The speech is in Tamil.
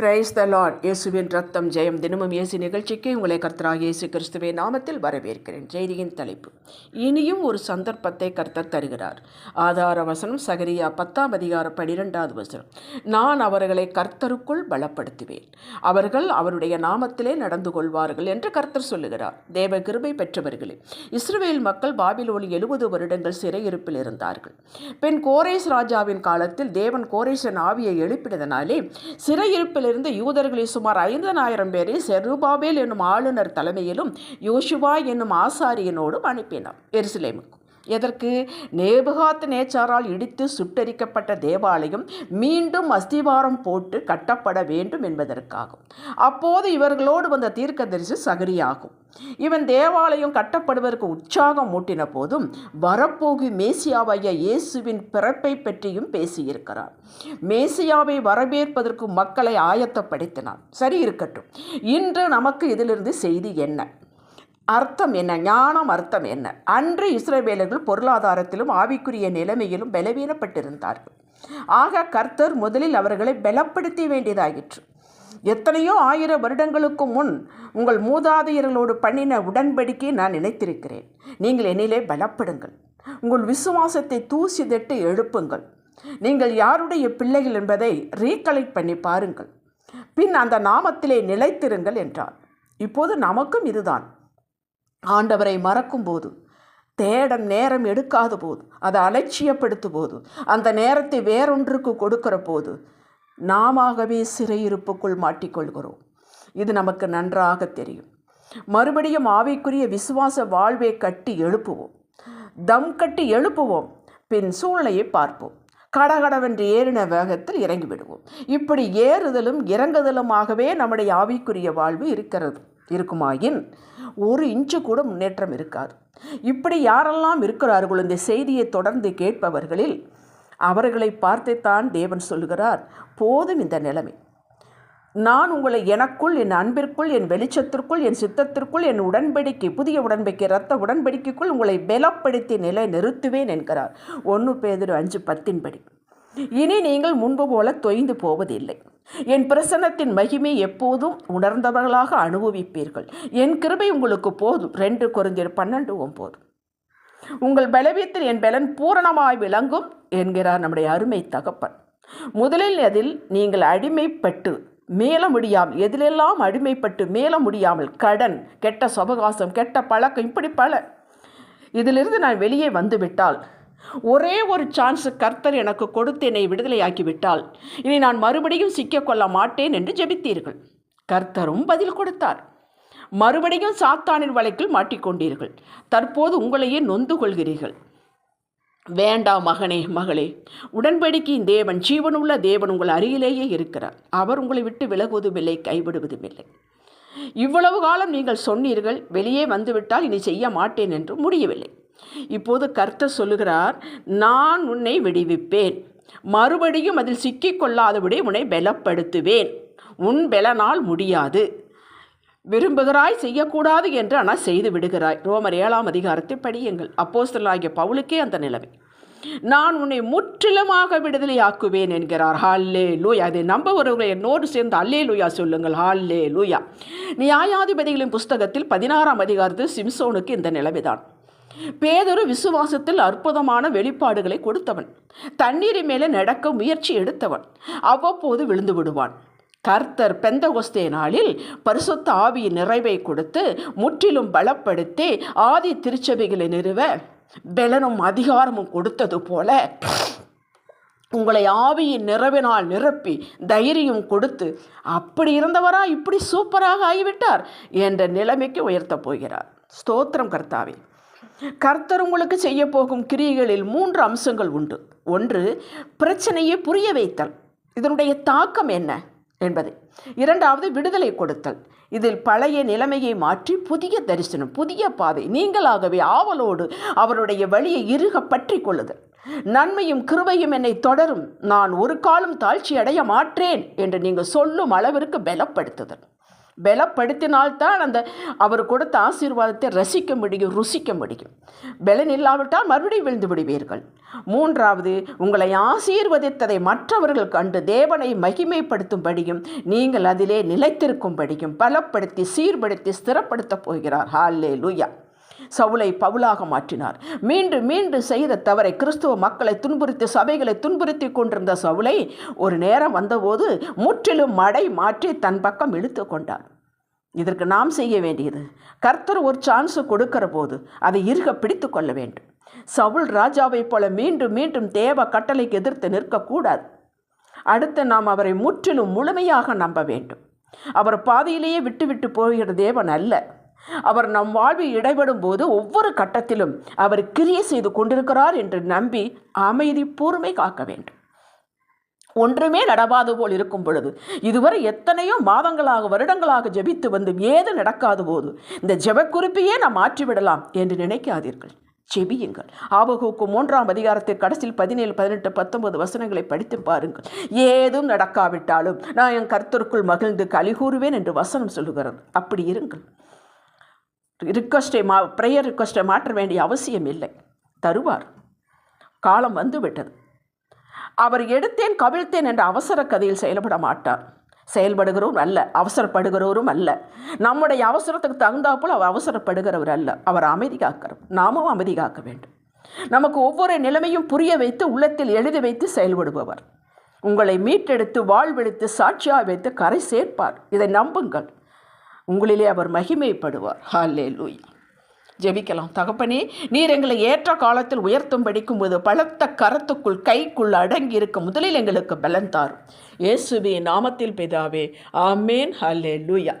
பிரைஸ் த லார்ட் இயேசுவின் ரத்தம் ஜெயம் தினமும் இயேசு நிகழ்ச்சிக்கு உங்களை கர்த்தராக இயேசு கிறிஸ்துவே நாமத்தில் வரவேற்கிறேன். செய்தியின் தலைப்பு. இனியும் ஒரு சந்தர்ப்பத்தை கர்த்தர் தருகிறார். ஆதார வசனம் சகரியா பத்தாம் அதிகார பனிரெண்டாவது வசனம். நான் அவர்களை கர்த்தருக்குள் பலப்படுத்துவேன். அவர்கள் அவருடைய நாமத்திலே நடந்து கொள்வார்கள் என்று கர்த்தர் சொல்லுகிறார். தேவ கிருபை பெற்றவர்களே இஸ்ரேல் மக்கள் பாபிலோனி எழுபது வருடங்கள் சிறையிருப்பில் இருந்தார்கள். பெண் கோரேஸ் ராஜாவின் காலத்தில் தேவன் கோரேசன் ஆவியை எழுப்பினதனாலே சிறையிருப்பில் இருந்த யூதர்களில் சுமார் ஐந்தனாயிரம் பேரை செருபாபேல் என்னும் ஆளுநர் தலைமையிலும் யோசுவா என்னும் ஆசாரியனோடும் அனுப்பினார். எருசலேமுக்கு. எதற்கு? நேபுகாத் நேச்சாரால் இடித்து சுட்டரிக்கப்பட்ட தேவாலயம் மீண்டும் அஸ்திவாரம் போட்டு கட்டப்பட வேண்டும் என்பதற்காகும். அப்போது இவர்களோடு வந்த தீர்க்கதரிசி சகரியாகும். இவன் தேவாலயம் கட்டப்படுவதற்கு உற்சாகம் மூட்டின போதும் வரப்போகு மேசியாவைய இயேசுவின் பிறப்பை பற்றியும் பேசியிருக்கிறார் மேசியாவை வரவேற்பதற்கு மக்களை ஆயத்தப்படுத்தினார் சரி இருக்கட்டும். இன்று நமக்கு இதிலிருந்து செய்தி என்ன? அர்த்தம் என்ன? ஞானம் அர்த்தம் என்ன? அன்று இஸ்ரேவேலர்கள் பொருளாதாரத்திலும் ஆவிக்குரிய நிலைமையிலும் பலவீனப்பட்டிருந்தார்கள். ஆக கர்த்தர் முதலில் அவர்களை பலப்படுத்த வேண்டியதாயிற்று. எத்தனையோ ஆயிரம் வருடங்களுக்கு முன் உங்கள் மூதாதையர்களோடு பண்ணின உடன்படிக்கையை நான் நினைத்திருக்கிறேன். நீங்கள் என்னிலே பலப்படுங்கள். உங்கள் விசுவாசத்தை தூசி தட்டு எழுப்புங்கள். நீங்கள் யாருடைய பிள்ளைகள் என்பதை ரீகலெக்ட் பண்ணி பாருங்கள். பின் அந்த நாமத்திலே நிலைத்திருங்கள் என்றார். இப்போது நமக்கும் இதுதான். ஆண்டவரை மறக்கும் போது தேடம் நேரம் எடுக்காத போது அதை அலட்சியப்படுத்தும் போது அந்த நேரத்தை வேறொன்றுக்கு கொடுக்கிற போது நாமவே சிறையிருப்புக்குள் மாட்டிக்கொள்கிறோம். இது நமக்கு நன்றாக தெரியும். மறுபடியும் ஆவிக்குரிய விசுவாச வாழ்வை கட்டி எழுப்புவோம். தம் கட்டி எழுப்புவோம். பின் சூழ்நிலையை பார்ப்போம். கடகடவென்று ஏறின வேகத்தில் இறங்கிவிடுவோம் இப்படி ஏறுதலும் இறங்குதலுமாகவே நம்முடைய ஆவிக்குரிய வாழ்வு இருக்கிறது. இருக்குமாயின் ஒரு இன்ச்சு கூட முன்னேற்றம் இருக்காது. இப்படி யாரெல்லாம் இருக்கிறார்களோ இந்த செய்தியை தொடர்ந்து கேட்பவர்களில் அவர்களை பார்த்துத்தான் தேவன் சொல்கிறார் போதும் இந்த நிலைமை. நான் உங்களை எனக்குள் என் அன்பிற்குள் என் வெளிச்சத்திற்குள் என் சித்தத்திற்குள் என் உடன்படிக்கை புதிய உடன்படிக்கை ரத்த உடன்படிக்கைக்குள் உங்களை பலப்படுத்தி நிலை நிறுத்துவேன் என்கிறார். ஒன்று பேதொரு அஞ்சு பத்தின்படி இனி நீங்கள் முன்பு போல தொய்ந்து போவதில்லை. என் பிரசன்னத்தின் மகிமை எப்போதும் உணர்ந்தவர்களாக அனுபவிப்பீர்கள். என் கிருபை உங்களுக்கு போதும். ரெண்டு குறைஞ்சர் பன்னெண்டு ஒம்போது. உங்கள் பலவீத்தில் என் பலன் பூரணமாய் விளங்கும் என்கிறார் நம்முடைய அருமை தகப்பன். முதலில் அதில் நீங்கள் அடிமைப்பட்டு மேல முடியாமல் எதிலெல்லாம் அடிமைப்பட்டு மேல முடியாமல் கடன் கெட்ட சுபகாசம் கெட்ட பழக்கம் இப்படி பல. இதிலிருந்து நான் வெளியே வந்துவிட்டால் ஒரே ஒரு சான்ஸ் கர்த்தர் எனக்கு கொடுத்து என்னை விடுதலையாக்கிவிட்டால் இனி நான் மறுபடியும் சிக்கிக்கொள்ள மாட்டேன் என்று ஜெபித்தீர்கள். கர்த்தரும் பதில் கொடுத்தார். மறுபடியும் சாத்தானின் வலைக்குள் மாட்டிக்கொண்டீர்கள். தற்போது உங்களையே நொந்து கொள்கிறீர்கள் வேண்டாம் மகனே மகளே. உடன்படிக்கையின் தேவன் ஜீவனுள்ள தேவன் உங்கள் அருகிலேயே இருக்கிறார். அவர் உங்களை விட்டு விலகுவதும் இல்லை கைவிடுவதும் இல்லை இவ்வளவு காலம் நீங்கள் சொன்னீர்கள் வெளியே வந்துவிட்டால் இனி செய்ய மாட்டேன் என்று முடியவில்லை. இப்போது கர்த்தர் சொல்லுகிறார் நான் உன்னை விடுவிப்பேன். மறுபடியும் அதில் சிக்கிக்கொள்ளாதபடி உன்னை பலப்படுத்துவேன். உன் பலனால் முடியாது. விரும்புகிறாய் செய்யக்கூடாது என்று ஆனால் செய்து விடுகிறாய். ரோமர் ஏழாம் அதிகாரத்தை படியுங்கள். அப்போஸ்தலாகிய பவுலுக்கே அந்த நிலைமை. நான் உன்னை முற்றிலுமாக விடுதலையாக்குவேன் என்கிறார். ஹால்லே லூயா அதை ஒருவர்களை என்னோடு சேர்ந்து அல்லே லூயா சொல்லுங்கள். ஹால்லே லூயா நியாயாதிபதிகளின் புஸ்தகத்தில் பதினாறாம் அதிகாரத்தில் சிம்சோனுக்கு இந்த நிலைமைதான். பேதொரு விசுவாசத்தில் அற்புதமான வெளிப்பாடுகளை கொடுத்தவன். தண்ணீரின் மேலே நடக்க முயற்சி எடுத்தவன். அவ்வப்போது விழுந்து விடுவான். கர்த்தர் பெந்தகொஸ்தே நாளில் பரிசுத்த ஆவியின் நிறைவை கொடுத்து முற்றிலும் பலப்படுத்தி ஆதி திருச்சபைகளை நிறுவ பெலனும் அதிகாரமும் கொடுத்தது போல உங்களை ஆவியின் நிறைவினால் நிரப்பி தைரியம் கொடுத்து அப்படி இருந்தவரா இப்படி சூப்பராக ஆகிவிட்டார் என்ற நிலைமைக்கு உயர்த்தப் போகிறார். ஸ்தோத்திரம் கர்த்தாவே. கர்த்தர் உங்களுக்கு செய்ய போகும் கிரியைகளில் மூன்று அம்சங்கள் உண்டு. ஒன்று பிரச்சனையை புரிய வைத்தல். இதனுடைய தாக்கம் என்ன? என்பதை. இரண்டாவது விடுதலை கொடுத்தல். இதில் பழைய நிலைமையை மாற்றி புதிய தரிசனம் புதிய பாதை நீங்களாகவே ஆவலோடு அவருடைய வழியை இறுக பற்றி கொள்ளுதல். நன்மையும் கிருபையும் என்னை தொடரும். நான் ஒரு காலம் தாழ்ச்சி அடைய மாற்றேன் என்று நீங்கள் சொல்லும் அளவிற்கு பலப்படுத்துதல். பலப்படுத்தினால்தான் அந்த அவர் கொடுத்த ஆசீர்வாதத்தை ரசிக்க முடியும் ருசிக்க முடியும். பலன் இல்லாவிட்டால் மறுபடியும் விழுந்து விடுவீர்கள். மூன்றாவது உங்களை ஆசீர்வதித்ததை மற்றவர்கள் கண்டு தேவனை மகிமைப்படுத்தும்படியும் நீங்கள் அதிலே நிலைத்திருக்கும்படியும் பலப்படுத்தி சீர்படுத்தி ஸ்திரப்படுத்தப் போகிறார். ஹாலே லுயா சவுலை பவுலாக மாற்றினார். மீண்டும் மீண்டும் செய்த தவறை கிறிஸ்துவ மக்களை துன்புறுத்தி சபைகளை துன்புறுத்தி கொண்டிருந்த சவுலை ஒரு நேரம் வந்தபோது முற்றிலும் மடை மாற்றி தன் பக்கம் இழுத்து கொண்டார். இதற்கு நாம் செய்ய வேண்டியது கர்த்தர் ஒரு சான்ஸ் கொடுக்கிற போது அதை இருக பிடித்து கொள்ள வேண்டும். சவுல் ராஜாவைப் போல மீண்டும் மீண்டும் தேவ கட்டளைக்கு எதிர்த்து நிற்கக்கூடாது. அடுத்து நாம் அவரை முற்றிலும் முழுமையாக நம்ப வேண்டும். அவர் பாதையிலேயே விட்டுவிட்டு போகிற தேவன் அல்ல. அவர் நம் வாழ்வில் இடைபடும் போது ஒவ்வொரு கட்டத்திலும் அவர் கிரியை செய்து கொண்டிருக்கிறார் என்று நம்பி அமைதி பொறுமை காக்க வேண்டும். ஒன்றுமே நடவாது போல் இருக்கும் பொழுது இதுவரை எத்தனையோ மாதங்களாக வருடங்களாக ஜெபித்து வந்து ஏது நடக்காத போது இந்த ஜெபக்குறிப்பையே நாம் மாற்றிவிடலாம் என்று நினைக்காதீர்கள். செபியுங்கள் ஆபகுக்கு மூன்றாம் அதிகாரத்தில் கடைசியில் பதினேழு பதினெட்டு பத்தொன்பது வசனங்களை படித்து பாருங்கள். ஏதும் நடக்காவிட்டாலும் நான் என் கருத்தருக்குள் மகிழ்ந்து கலிகூறுவேன் என்று வசனம் சொல்லுகிறது. அப்படி இருங்கள். ரிக்வஸ்ட்டை மா ப்ரேயர் ரிக்வஸ்ட்டை மாற்ற வேண்டிய அவசியம் இல்லை. தருவார். காலம் வந்து விட்டது. அவர் எடுத்தேன் கவிழ்த்தேன் என்ற அவசர கதையில் செயல்பட மாட்டார். செயல்படுகிறவரும் அல்ல அவசரப்படுகிறவரும் அல்ல. நம்முடைய அவசரத்துக்கு தகுந்தாப்போல் அவர் அவசரப்படுகிறவர் அல்ல. அவர் அமைதி காக்கிறவர் நாமும் அமைதி காக்க வேண்டும். நமக்கு ஒவ்வொரு நிலைமையும் புரிய வைத்து உள்ளத்தில் எழுதி வைத்து செயல்படுபவர். உங்களை மீட்டெடுத்து வாழ்வெடுத்து சாட்சியாக வைத்து கரை சேர்ப்பார். இதை நம்புங்கள். உங்களிலே அவர் மகிமைப்படுவார். ஹாலே லூயா ஜெபிக்கலாம். தகப்பனே நீர் எங்களை ஏற்ற காலத்தில் உயர்த்தும் படிக்கும்போது பலத்த கரத்துக்குள் கைக்குள் அடங்கி இருக்க முதலில் எங்களுக்கு பலன் தாரும். இயேசுவே நாமத்தில் பிதாவே ஆமேன். ஹாலே லூயா